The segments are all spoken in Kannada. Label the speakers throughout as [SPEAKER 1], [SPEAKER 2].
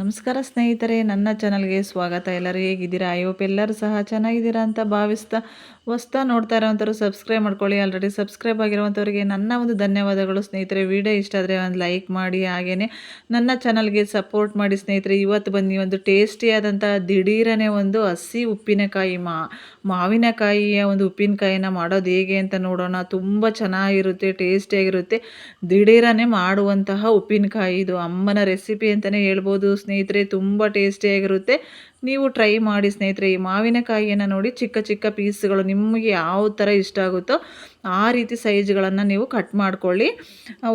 [SPEAKER 1] ನಮಸ್ಕಾರ ಸ್ನೇಹಿತರೆ, ನನ್ನ ಚಾನಲ್ಗೆ ಸ್ವಾಗತ. ಎಲ್ಲರೂ ಹೇಗಿದ್ದೀರಾ? ಐ ಹೋಪ್ ಎಲ್ಲರೂ ಸಹ ಚೆನ್ನಾಗಿದ್ದೀರಾ ಅಂತ ಭಾವಿಸ್ತಾ ಹೊಸ್ತಾ ನೋಡ್ತಾ ಇರೋವಂಥವ್ರು ಸಬ್ಸ್ಕ್ರೈಬ್ ಮಾಡ್ಕೊಳ್ಳಿ. ಆಲ್ರೆಡಿ ಸಬ್ಸ್ಕ್ರೈಬ್ ಆಗಿರುವಂಥವ್ರಿಗೆ ನನ್ನ ಒಂದು ಧನ್ಯವಾದಗಳು. ಸ್ನೇಹಿತರೆ ವಿಡಿಯೋ ಇಷ್ಟ ಆದರೆ ಒಂದು ಲೈಕ್ ಮಾಡಿ. ಹಾಗೆಯೇ ನನ್ನ ಚಾನಲ್ಗೆ ಸಪೋರ್ಟ್ ಮಾಡಿ. ಸ್ನೇಹಿತರೆ, ಇವತ್ತು ಬನ್ನಿ. ಒಂದು ಟೇಸ್ಟಿಯಾದಂಥ ದಿಢೀರನೇ ಒಂದು ಹಸಿ ಉಪ್ಪಿನಕಾಯಿ ಮಾ, ಮಾವಿನಕಾಯಿಯ ಒಂದು ಉಪ್ಪಿನಕಾಯಿನ ಮಾಡೋದು ಹೇಗೆ ಅಂತ ನೋಡೋಣ. ತುಂಬ ಚೆನ್ನಾಗಿರುತ್ತೆ ಟೇಸ್ಟಿಯಾಗಿರುತ್ತೆ ದಿಢೀರನೇ ಮಾಡುವಂತಹ ಉಪ್ಪಿನಕಾಯಿ. ಇದು ಅಮ್ಮನ ರೆಸಿಪಿ ಅಂತಲೇ ಹೇಳ್ಬೋದು. ಸ್ನೇಹಿತರೆ, ತುಂಬ ಟೇಸ್ಟಿಯಾಗಿರುತ್ತೆ ನೀವು ಟ್ರೈ ಮಾಡಿ ಸ್ನೇಹಿತರೆ, ಈ ಮಾವಿನಕಾಯಿಯನ್ನು ನೋಡಿ ಚಿಕ್ಕ ಚಿಕ್ಕ ಪೀಸ್ಗಳು ನಿಮಗೆ ಯಾವ ಥರ ಇಷ್ಟ ಆಗುತ್ತೋ ಆ ರೀತಿ ಸೈಜ್ಗಳನ್ನು ನೀವು ಕಟ್ ಮಾಡ್ಕೊಳ್ಳಿ.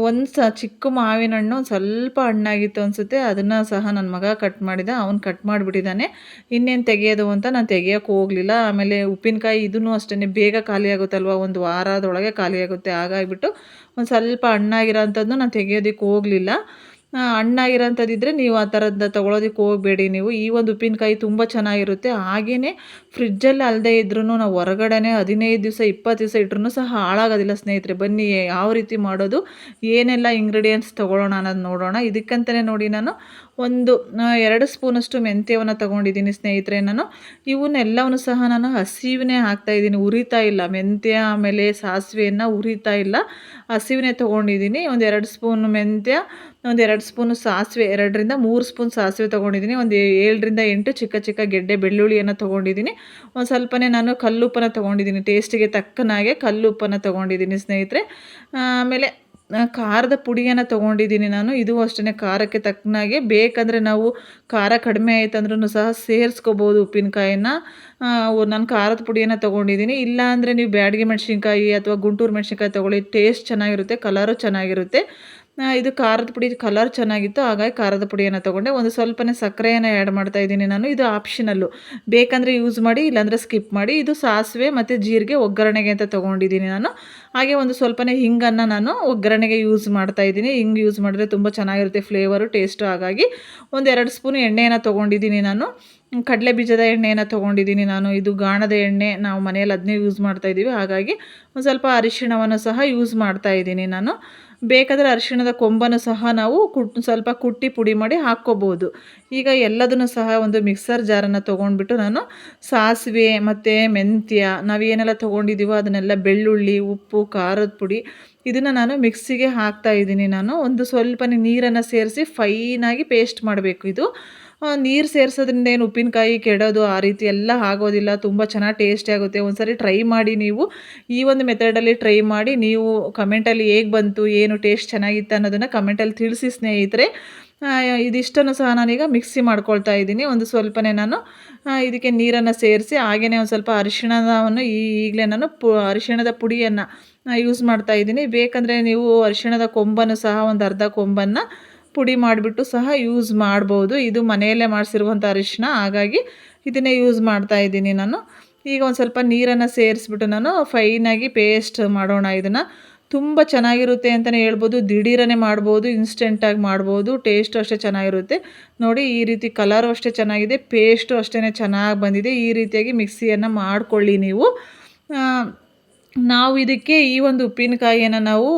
[SPEAKER 1] ಒಂದು ಸ, ಚಿಕ್ಕ ಮಾವಿನ ಹಣ್ಣು ಒಂದು ಸ್ವಲ್ಪ ಹಣ್ಣಾಗಿತ್ತು ಅನಿಸುತ್ತೆ, ಅದನ್ನು ಸಹ ನನ್ನ ಮಗ ಕಟ್ ಮಾಡಿದ, ಅವನು ಕಟ್ ಮಾಡಿಬಿಟ್ಟಿದ್ದಾನೆ ಇನ್ನೇನು ತೆಗೆಯೋದು ಅಂತ ನಾನು ತೆಗಿಯೋಕ್ಕೆ ಹೋಗಲಿಲ್ಲ. ಆಮೇಲೆ ಉಪ್ಪಿನಕಾಯಿ ಇದೂ ಅಷ್ಟೇ ಬೇಗ ಖಾಲಿ ಆಗುತ್ತಲ್ವ? ಒಂದು ವಾರದೊಳಗೆ ಖಾಲಿ ಆಗುತ್ತೆ. ಹಾಗಾಗಿಬಿಟ್ಟು ಒಂದು ಸ್ವಲ್ಪ ಹಣ್ಣಾಗಿರೋ ಅಂಥದ್ದು ನಾನು ತೆಗೆಯೋದಕ್ಕೆ ಹೋಗಲಿಲ್ಲ. ಹಣ್ಣಾಗಿರೋಂಥದ್ದಿದ್ರೆ ನೀವು ಆ ಥರದ್ದು ತೊಗೊಳೋದಕ್ಕೆ ಹೋಗಬೇಡಿ ನೀವು. ಈ ಒಂದು ಉಪ್ಪಿನಕಾಯಿ ತುಂಬ ಚೆನ್ನಾಗಿರುತ್ತೆ. ಹಾಗೆಯೇ ಫ್ರಿಜ್ಜಲ್ಲಿ ಅಲ್ಲದೆ ಇದ್ರೂ ನಾವು ಹೊರಗಡೆನೇ ಹದಿನೈದು ದಿವಸ ಇಪ್ಪತ್ತು ದಿವಸ ಇಟ್ರೂ ಸಹ ಹಾಳಾಗೋದಿಲ್ಲ ಸ್ನೇಹಿತರೆ. ಬನ್ನಿ, ಯಾವ ರೀತಿ ಮಾಡೋದು, ಏನೆಲ್ಲ ಇಂಗ್ರೀಡಿಯೆಂಟ್ಸ್ ತೊಗೊಳ್ಳೋಣ ಅನ್ನೋದು ನೋಡೋಣ. ಇದಕ್ಕಂತಲೇ ನೋಡಿ ನಾನು ಒಂದು ಎರಡು ಸ್ಪೂನಷ್ಟು ಮೆಂತ್ಯವನ್ನು ತೊಗೊಂಡಿದ್ದೀನಿ ಸ್ನೇಹಿತರೆ ನಾನು. ಇವನ್ನೆಲ್ಲವನ್ನು ಸಹ ನಾನು ಹಸಿವಿನೇ ಹಾಕ್ತಾ ಇದ್ದೀನಿ, ಉರಿತಾ ಇಲ್ಲ. ಮೆಂತ್ಯ ಆಮೇಲೆ ಸಾಸಿವೆಯನ್ನು ಉರಿತಾ ಇಲ್ಲ. ಹಸಿವಿನೇ ತೊಗೊಂಡಿದ್ದೀನಿ. ಒಂದು ಎರಡು ಸ್ಪೂನ್ ಮೆಂತ್ಯ, ಒಂದು ಎರಡು ಸ್ಪೂನು ಸಾಸಿವೆ, ಎರಡರಿಂದ ಮೂರು ಸ್ಪೂನ್ ಸಾಸಿವೆ ತೊಗೊಂಡಿದ್ದೀನಿ. ಒಂದು ಏಳರಿಂದ ಎಂಟು ಚಿಕ್ಕ ಚಿಕ್ಕ ಗೆಡ್ಡೆ ಬೆಳ್ಳುಳ್ಳಿಯನ್ನು ತೊಗೊಂಡಿದ್ದೀನಿ. ಒಂದು ಸ್ವಲ್ಪನೇ ನಾನು ಕಲ್ಲುಪ್ಪನ್ನು ತೊಗೊಂಡಿದ್ದೀನಿ. ಟೇಸ್ಟಿಗೆ ತಕ್ಕನಾಗೆ ಕಲ್ಲುಪ್ಪನ್ನು ತೊಗೊಂಡಿದ್ದೀನಿ ಸ್ನೇಹಿತರೆ. ಆಮೇಲೆ ಖಾರದ ಪುಡಿಯನ್ನು ತೊಗೊಂಡಿದ್ದೀನಿ ನಾನು. ಇದು ಅಷ್ಟೇ ಖಾರಕ್ಕೆ ತಕ್ಕನಾಗೆ. ಬೇಕಂದರೆ ನಾವು ಖಾರ ಕಡಿಮೆ ಆಯ್ತಂದ್ರೂ ಸಹ ಸೇರಿಸ್ಕೋಬೋದು ಉಪ್ಪಿನಕಾಯಿನ ನಾನು ಖಾರದ ಪುಡಿಯನ್ನು ತೊಗೊಂಡಿದ್ದೀನಿ. ಇಲ್ಲ ಅಂದರೆ ನೀವು ಬ್ಯಾಡಗಿ ಮೆಣಸಿನ್ಕಾಯಿ ಅಥವಾ ಗುಂಟೂರು ಮೆಣಸಿನ್ಕಾಯಿ ತೊಗೊಳ್ಳಿ. ಟೇಸ್ಟ್ ಚೆನ್ನಾಗಿರುತ್ತೆ ಕಲರು ಚೆನ್ನಾಗಿರುತ್ತೆ. ಇದು ಖಾರದ ಪುಡಿ ಕಲರ್ ಚೆನ್ನಾಗಿತ್ತು, ಹಾಗಾಗಿ ಖಾರದ ಪುಡಿಯನ್ನು ತೊಗೊಂಡೆ. ಒಂದು ಸ್ವಲ್ಪನೇ ಸಕ್ಕರೆಯನ್ನು ಆ್ಯಡ್ ಮಾಡ್ತಾ ಇದ್ದೀನಿ ನಾನು. ಇದು ಆಪ್ಷನಲ್ಲು ಬೇಕಂದರೆ ಯೂಸ್ ಮಾಡಿ, ಇಲ್ಲಾಂದರೆ ಸ್ಕಿಪ್ ಮಾಡಿ. ಇದು ಸಾಸಿವೆ ಮತ್ತು ಜೀರಿಗೆ ಒಗ್ಗರಣೆಗೆ ಅಂತ ತೊಗೊಂಡಿದ್ದೀನಿ ನಾನು. ಹಾಗೆ ಒಂದು ಸ್ವಲ್ಪನೇ ಹಿಂಗನ್ನು ನಾನು ಒಗ್ಗರಣೆಗೆ ಯೂಸ್ ಮಾಡ್ತಾ ಇದ್ದೀನಿ. ಹಿಂಗೆ ಯೂಸ್ ಮಾಡಿದ್ರೆ ತುಂಬ ಚೆನ್ನಾಗಿರುತ್ತೆ ಫ್ಲೇವರು ಟೇಸ್ಟು ಹಾಗಾಗಿ. ಒಂದೆರಡು ಸ್ಪೂನ್ ಎಣ್ಣೆಯನ್ನು ತೊಗೊಂಡಿದ್ದೀನಿ ನಾನು. ಕಡಲೆ ಬೀಜದ ಎಣ್ಣೆಯನ್ನು ತೊಗೊಂಡಿದ್ದೀನಿ ನಾನು. ಇದು ಗಾಣದ ಎಣ್ಣೆ ನಾವು ಮನೆಯಲ್ಲಿ ಅದನ್ನೇ ಯೂಸ್ ಮಾಡ್ತಾ ಇದ್ದೀವಿ. ಹಾಗಾಗಿ ಒಂದು ಸ್ವಲ್ಪ ಅರಿಶಿಣವನ್ನು ಸಹ ಯೂಸ್ ಮಾಡ್ತಾ ಇದ್ದೀನಿ ನಾನು. ಬೇಕಾದರೆ ಅರಿಶಿಣದ ಕೊಂಬನ್ನು ಸಹ ನಾವು ಕುಟ್ ಸ್ವಲ್ಪ ಕುಟ್ಟಿ ಪುಡಿ ಮಾಡಿ ಹಾಕ್ಕೋಬೋದು. ಈಗ ಎಲ್ಲದನ್ನು ಸಹ ಒಂದು ಮಿಕ್ಸರ್ ಜಾರನ್ನು ತೊಗೊಂಡ್ಬಿಟ್ಟು ನಾನು ಸಾಸಿವೆ ಮತ್ತು ಮೆಂತ್ಯ ನಾವೇನೆಲ್ಲ ತೊಗೊಂಡಿದ್ದೀವೋ ಅದನ್ನೆಲ್ಲ ಬೆಳ್ಳುಳ್ಳಿ, ಉಪ್ಪು, ಖಾರದ ಪುಡಿ ಇದನ್ನು ನಾನು ಮಿಕ್ಸಿಗೆ ಹಾಕ್ತಾ ಇದ್ದೀನಿ ನಾನು. ಒಂದು ಸ್ವಲ್ಪನೇ ನೀರನ್ನು ಸೇರಿಸಿ ಫೈನಾಗಿ ಪೇಸ್ಟ್ ಮಾಡಬೇಕು ಇದು. ನೀರು ಸೇರಿಸೋದ್ರಿಂದ ಏನು ಉಪ್ಪಿನಕಾಯಿ ಕೆಡೋದು ಆ ರೀತಿ ಎಲ್ಲ ಆಗೋದಿಲ್ಲ. ತುಂಬ ಚೆನ್ನಾಗಿ ಟೇಸ್ಟಿ ಆಗುತ್ತೆ. ಒಂದ್ಸರಿ ಟ್ರೈ ಮಾಡಿ ನೀವು ಈ ಒಂದು ಮೆಥಡಲ್ಲಿ ಟ್ರೈ ಮಾಡಿ ನೀವು ಕಮೆಂಟಲ್ಲಿ ಹೇಗೆ ಬಂತು, ಏನು ಟೇಸ್ಟ್ ಚೆನ್ನಾಗಿತ್ತು ಅನ್ನೋದನ್ನು ಕಮೆಂಟಲ್ಲಿ ತಿಳಿಸಿ ಸ್ನೇಹಿತರೆ. ಇದಿಷ್ಟನ್ನು ಸಹ ನಾನೀಗ ಮಿಕ್ಸಿ ಮಾಡ್ಕೊಳ್ತಾ ಇದ್ದೀನಿ. ಒಂದು ಸ್ವಲ್ಪನೇ ನಾನು ಇದಕ್ಕೆ ನೀರನ್ನು ಸೇರಿಸಿ ಹಾಗೆಯೇ ಒಂದು ಸ್ವಲ್ಪ ಅರಿಶಿಣವನ್ನು ಈಗಲೇ ನಾನು ಪು, ಅರಿಶಿಣದ ಪುಡಿಯನ್ನು ಯೂಸ್ ಮಾಡ್ತಾ ಇದ್ದೀನಿ. ಬೇಕಂದರೆ ನೀವು ಅರಿಶಿಣದ ಕೊಂಬನ್ನು ಸಹ ಒಂದು ಅರ್ಧ ಕೊಂಬನ್ನು ಪುಡಿ ಮಾಡಿಬಿಟ್ಟು ಸಹ ಯೂಸ್ ಮಾಡ್ಬೋದು. ಇದು ಮನೆಯಲ್ಲೇ ಮಾಡಿಸಿರುವಂಥ ಅರಿಶಿನ ಹಾಗಾಗಿ ಇದನ್ನೇ ಯೂಸ್ ಮಾಡ್ತಾ ಇದ್ದೀನಿ ನಾನು. ಈಗ ಒಂದು ಸ್ವಲ್ಪ ನೀರನ್ನು ಸೇರಿಸ್ಬಿಟ್ಟು ನಾನು ಫೈನಾಗಿ ಪೇಸ್ಟ್ ಮಾಡೋಣ ಇದನ್ನು. ತುಂಬ ಚೆನ್ನಾಗಿರುತ್ತೆ ಅಂತಲೇ ಹೇಳ್ಬೋದು. ದಿಢೀರನೇ ಮಾಡ್ಬೋದು ಇನ್ಸ್ಟೆಂಟಾಗಿ ಮಾಡ್ಬೋದು. ಟೇಸ್ಟು ಅಷ್ಟೇ ಚೆನ್ನಾಗಿರುತ್ತೆ. ನೋಡಿ, ಈ ರೀತಿ ಕಲರು ಅಷ್ಟೇ ಚೆನ್ನಾಗಿದೆ. ಪೇಸ್ಟು ಅಷ್ಟೇ ಚೆನ್ನಾಗಿ ಬಂದಿದೆ. ಈ ರೀತಿಯಾಗಿ ಮಿಕ್ಸಿಯನ್ನು ಮಾಡಿಕೊಳ್ಳಿ ನೀವು. ನಾವು ಇದಕ್ಕೆ ಈ ಒಂದು ಉಪ್ಪಿನಕಾಯಿಯನ್ನು ನಾವು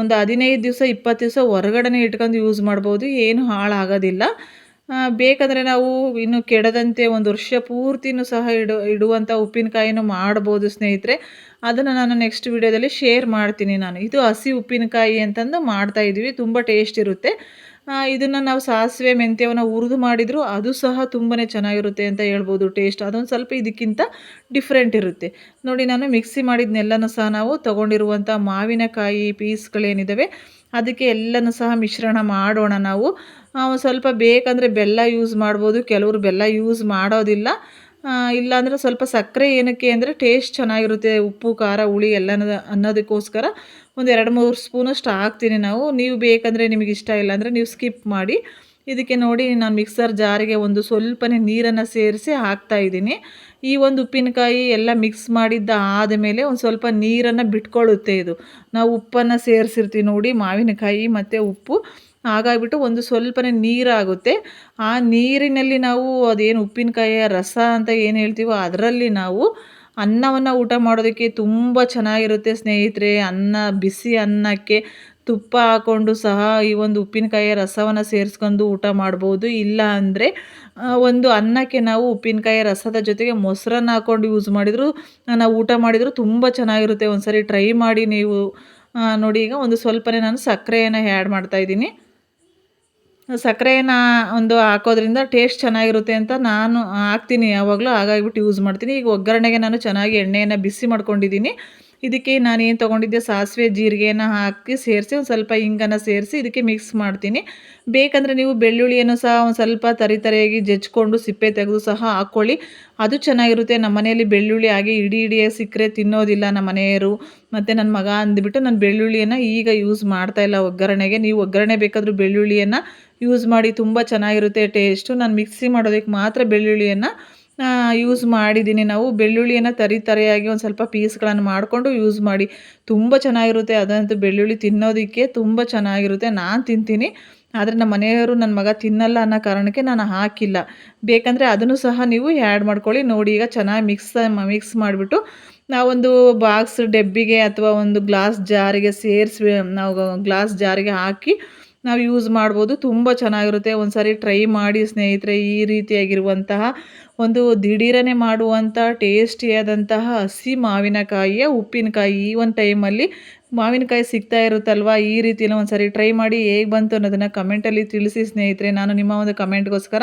[SPEAKER 1] ಒಂದು ಹದಿನೈದು ದಿವಸ, ಇಪ್ಪತ್ತು ದಿವಸ ಹೊರಗಡೆನೆ ಇಟ್ಕೊಂಡು ಯೂಸ್ ಮಾಡ್ಬೋದು. ಏನು ಹಾಳಾಗೋದಿಲ್ಲ. ಬೇಕಂದರೆ ನಾವು ಇನ್ನು ಕೆಡದಂತೆ ಒಂದು ವರ್ಷ ಪೂರ್ತಿನೂ ಸಹ ಇಡು ಇಡುವಂಥ ಉಪ್ಪಿನಕಾಯಿನೂ ಮಾಡ್ಬೋದು ಸ್ನೇಹಿತರೆ. ಅದನ್ನು ನಾನು ನೆಕ್ಸ್ಟ್ ವಿಡಿಯೋದಲ್ಲಿ ಶೇರ್ ಮಾಡ್ತೀನಿ ನಾನು. ಇದು ಹಸಿ ಉಪ್ಪಿನಕಾಯಿ ಅಂತಂದು ಮಾಡ್ತಾಯಿದ್ದೀವಿ ತುಂಬ ಟೇಸ್ಟ್ ಇರುತ್ತೆ. ಇದನ್ನು ನಾವು ಸಾಸಿವೆ, ಮೆಂತ್ಯವನ್ನು ಹುರಿದು ಮಾಡಿದರೂ ಅದು ಸಹ ತುಂಬಾ ಚೆನ್ನಾಗಿರುತ್ತೆ ಅಂತ ಹೇಳ್ಬೋದು ಟೇಸ್ಟ್ ಅದೊಂದು ಸ್ವಲ್ಪ ಇದಕ್ಕಿಂತ ಡಿಫ್ರೆಂಟ್ ಇರುತ್ತೆ. ನೋಡಿ, ನಾನು ಮಿಕ್ಸಿ ಮಾಡಿದ್ನೆಲ್ಲನೂ ಸಹ ನಾವು ತೊಗೊಂಡಿರುವಂಥ ಮಾವಿನಕಾಯಿ ಪೀಸ್ಗಳೇನಿದ್ದಾವೆ ಅದಕ್ಕೆ ಎಲ್ಲನೂ ಸಹ ಮಿಶ್ರಣ ಮಾಡೋಣ ನಾವು. ಸ್ವಲ್ಪ ಬೇಕಂದರೆ ಬೆಲ್ಲ ಯೂಸ್ ಮಾಡ್ಬೋದು. ಕೆಲವರು ಬೆಲ್ಲ ಯೂಸ್ ಮಾಡೋದಿಲ್ಲ. ಇಲ್ಲಾಂದರೆ ಸ್ವಲ್ಪ ಸಕ್ಕರೆ ಏನಕ್ಕೆ ಅಂದರೆ ಟೇಸ್ಟ್ ಚೆನ್ನಾಗಿರುತ್ತೆ, ಉಪ್ಪು, ಖಾರ, ಹುಳಿ ಎಲ್ಲ ಅನ್ನೋದಕ್ಕೋಸ್ಕರ. ಒಂದು ಎರಡು ಮೂರು ಸ್ಪೂನಷ್ಟು ಹಾಕ್ತೀನಿ ನಾವು. ನೀವು ಬೇಕಂದರೆ ನಿಮಗೆ ಇಷ್ಟ ಇಲ್ಲ ಅಂದರೆ ನೀವು ಸ್ಕಿಪ್ ಮಾಡಿ. ಇದಕ್ಕೆ ನೋಡಿ ನಾನು ಮಿಕ್ಸರ್ ಜಾರಿಗೆ ಒಂದು ಸ್ವಲ್ಪನೇ ನೀರನ್ನು ಸೇರಿಸಿ ಹಾಕ್ತಾಯಿದ್ದೀನಿ ಈ ಒಂದು ಉಪ್ಪಿನಕಾಯಿ ಎಲ್ಲ ಮಿಕ್ಸ್ ಮಾಡಿದ್ದ ಆದಮೇಲೆ ಒಂದು ಸ್ವಲ್ಪ ನೀರನ್ನು ಬಿಟ್ಕೊಳ್ಳುತ್ತೆ ಇದು. ನಾವು ಉಪ್ಪನ್ನು ಸೇರಿಸಿರ್ತೀವಿ ನೋಡಿ, ಮಾವಿನಕಾಯಿ ಮತ್ತು ಉಪ್ಪು. ಹಾಗಾಗಿಬಿಟ್ಟು ಒಂದು ಸ್ವಲ್ಪನೇ ನೀರಾಗುತ್ತೆ ಆ ನೀರಿನಲ್ಲಿ ನಾವು ಅದೇನು ಉಪ್ಪಿನಕಾಯಿಯ ರಸ ಅಂತ ಏನು ಹೇಳ್ತೀವೋ ಅದರಲ್ಲಿ ನಾವು ಅನ್ನವನ್ನು ಊಟ ಮಾಡೋದಕ್ಕೆ ತುಂಬ ಚೆನ್ನಾಗಿರುತ್ತೆ ಸ್ನೇಹಿತರೆ. ಅನ್ನ, ಬಿಸಿ ಅನ್ನಕ್ಕೆ ತುಪ್ಪ ಹಾಕ್ಕೊಂಡು ಸಹ ಈ ಒಂದು ಉಪ್ಪಿನಕಾಯಿಯ ರಸವನ್ನು ಸೇರಿಸ್ಕೊಂಡು ಊಟ ಮಾಡ್ಬೋದು. ಇಲ್ಲ ಅಂದರೆ ಒಂದು ಅನ್ನಕ್ಕೆ ನಾವು ಉಪ್ಪಿನಕಾಯಿ ರಸದ ಜೊತೆಗೆ ಮೊಸರನ್ನ ಹಾಕ್ಕೊಂಡು ಯೂಸ್ ಮಾಡಿದರೂ, ನಾವು ಊಟ ಮಾಡಿದರೂ ತುಂಬ ಚೆನ್ನಾಗಿರುತ್ತೆ. ಒಂದು ಸರಿ ಟ್ರೈ ಮಾಡಿ ನೀವು ನೋಡಿ ಈಗ ಒಂದು ಸ್ವಲ್ಪನೇ ನಾನು ಸಕ್ಕರೆಯನ್ನು ಆ್ಯಡ್ ಮಾಡ್ತಾಯಿದ್ದೀನಿ ಸಕ್ಕರೆನ ಒಂದು ಹಾಕೋದ್ರಿಂದ ಟೇಸ್ಟ್ ಚೆನ್ನಾಗಿರುತ್ತೆ ಅಂತ ನಾನು ಹಾಕ್ತೀನಿ. ಯಾವಾಗಲೂ ಹಾಗಾಗಿಬಿಟ್ಟು ಯೂಸ್ ಮಾಡ್ತೀನಿ. ಈಗ ಒಗ್ಗರಣೆಗೆ ನಾನು ಚೆನ್ನಾಗಿ ಎಣ್ಣೆಯನ್ನು ಬಿಸಿ ಮಾಡ್ಕೊಂಡಿದ್ದೀನಿ. ಇದಕ್ಕೆ ನಾನು ಏನು ತೊಗೊಂಡಿದ್ದೆ? ಸಾಸಿವೆ ಜೀರಿಗೆನ ಹಾಕಿ ಸೇರಿಸಿ ಒಂದು ಸ್ವಲ್ಪ ಹಿಂಗನ್ನು ಸೇರಿಸಿ ಇದಕ್ಕೆ ಮಿಕ್ಸ್ ಮಾಡ್ತೀನಿ. ಬೇಕಂದರೆ ನೀವು ಬೆಳ್ಳುಳ್ಳಿಯನ್ನು ಸಹ ಒಂದು ಸ್ವಲ್ಪ ತರಿ ತರಿಯಾಗಿ ಜಜ್ಕೊಂಡು ಸಿಪ್ಪೆ ತೆಗೆದು ಸಹ ಹಾಕ್ಕೊಳ್ಳಿ ಅದು ಚೆನ್ನಾಗಿರುತ್ತೆ. ನಮ್ಮ ಮನೆಯಲ್ಲಿ ಬೆಳ್ಳುಳ್ಳಿ ಹಾಗೆ ಇಡೀ ಇಡಿಯಾಗಿ ಸಿಕ್ಕರೆ ತಿನ್ನೋದಿಲ್ಲ ನಮ್ಮ ಮನೆಯವರು. ಮತ್ತು ನನ್ನ ಮಗ ಅಂದ್ಬಿಟ್ಟು ನಾನು ಬೆಳ್ಳುಳ್ಳಿಯನ್ನು ಈಗ ಯೂಸ್ ಮಾಡ್ತಾ ಇಲ್ಲ ಒಗ್ಗರಣೆಗೆ. ನೀವು ಒಗ್ಗರಣೆ ಬೇಕಾದರೂ ಬೆಳ್ಳುಳ್ಳಿಯನ್ನು ಯೂಸ್ ಮಾಡಿ ತುಂಬ ಚೆನ್ನಾಗಿರುತ್ತೆ ಟೇಸ್ಟು ನಾನು ಮಿಕ್ಸಿ ಮಾಡೋದಕ್ಕೆ ಮಾತ್ರ ಬೆಳ್ಳುಳ್ಳಿಯನ್ನು ಯೂಸ್ ಮಾಡಿದ್ದೀನಿ. ನಾವು ಬೆಳ್ಳುಳ್ಳಿಯನ್ನು ತರಿ ತರಿಯಾಗಿ ಒಂದು ಸ್ವಲ್ಪ ಪೀಸ್ಗಳನ್ನು ಮಾಡಿಕೊಂಡು ಯೂಸ್ ಮಾಡಿ. ತುಂಬ ಚೆನ್ನಾಗಿರುತ್ತೆ. ಅದಂತೂ ಬೆಳ್ಳುಳ್ಳಿ ತಿನ್ನೋದಕ್ಕೆ ತುಂಬ ಚೆನ್ನಾಗಿರುತ್ತೆ. ನಾನು ತಿಂತೀನಿ. ಆದರೆ ನಮ್ಮ ಮನೆಯವರು ನನ್ನ ಮಗ ತಿನ್ನಲ್ಲ ಅನ್ನೋ ಕಾರಣಕ್ಕೆ ನಾನು ಹಾಕಿಲ್ಲ. ಬೇಕಂದರೆ ಅದನ್ನು ಸಹ ನೀವು ಆ್ಯಡ್ ಮಾಡ್ಕೊಳ್ಳಿ. ನೋಡಿ ಈಗ ಚೆನ್ನಾಗಿ ಮಿಕ್ಸ್ ಮಿಕ್ಸ್ ಮಾಡಿಬಿಟ್ಟು ನಾವೊಂದು ಬಾಕ್ಸ್ ಡಬ್ಬಿಗೆ ಅಥವಾ ಒಂದು ಗ್ಲಾಸ್ ಜಾರಿಗೆ ಸೇರಿಸಿ, ನಾವು ಗ್ಲಾಸ್ ಜಾರಿಗೆ ಹಾಕಿ ನಾವು ಯೂಸ್ ಮಾಡ್ಬೋದು. ತುಂಬ ಚೆನ್ನಾಗಿರುತ್ತೆ. ಒಂದು ಸಾರಿ ಟ್ರೈ ಮಾಡಿ ಸ್ನೇಹಿತರೆ, ಈ ರೀತಿಯಾಗಿರುವಂತಹ ಒಂದು ದಿಢೀರನೆ ಮಾಡುವಂಥ ಟೇಸ್ಟಿಯಾದಂತಹ ಹಸಿ ಮಾವಿನಕಾಯಿಯ ಉಪ್ಪಿನಕಾಯಿ ಈ ಒಂದು ಟೈಮಲ್ಲಿ ಮಾವಿನಕಾಯಿ ಸಿಗ್ತಾ ಇರುತ್ತಲ್ವಾ? ಈ ರೀತಿಯಲ್ಲಿ ಒಂದು ಸಾರಿ ಟ್ರೈ ಮಾಡಿ ಹೇಗೆ ಬಂತು ಅನ್ನೋದನ್ನು ಕಮೆಂಟಲ್ಲಿ ತಿಳಿಸಿ ಸ್ನೇಹಿತರೆ. ನಾನು ನಿಮ್ಮ ಒಂದು ಕಮೆಂಟ್ಗೋಸ್ಕರ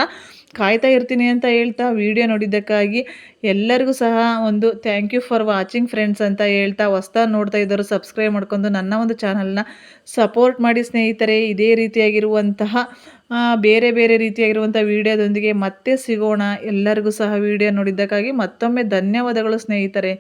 [SPEAKER 1] ಕಾಯ್ತಾ ಇರ್ತೀನಿ ಅಂತ ಹೇಳ್ತಾ ವಿಡಿಯೋ ನೋಡಿದ್ದಕ್ಕಾಗಿ ಎಲ್ಲರಿಗೂ ಸಹ ಒಂದು thank you for watching friends ಅಂತ ಹೇಳ್ತಾ ಹೊಸ್ತಾ ನೋಡ್ತಾ ಇದ್ದರು ಸಬ್ಸ್ಕ್ರೈಬ್ ಮಾಡ್ಕೊಂಡು ನನ್ನ ಒಂದು ಚಾನಲ್ನ ಸಪೋರ್ಟ್ ಮಾಡಿ ಸ್ನೇಹಿತರೆ. ಇದೇ ರೀತಿಯಾಗಿರುವಂತಹ ಬೇರೆ ಬೇರೆ ರೀತಿಯಾಗಿರುವಂಥ ವಿಡಿಯೋದೊಂದಿಗೆ ಮತ್ತೆ ಸಿಗೋಣ. ಎಲ್ಲರಿಗೂ ಸಹ ವಿಡಿಯೋ ನೋಡಿದ್ದಕ್ಕಾಗಿ ಮತ್ತೊಮ್ಮೆ ಧನ್ಯವಾದಗಳು ಸ್ನೇಹಿತರೆ.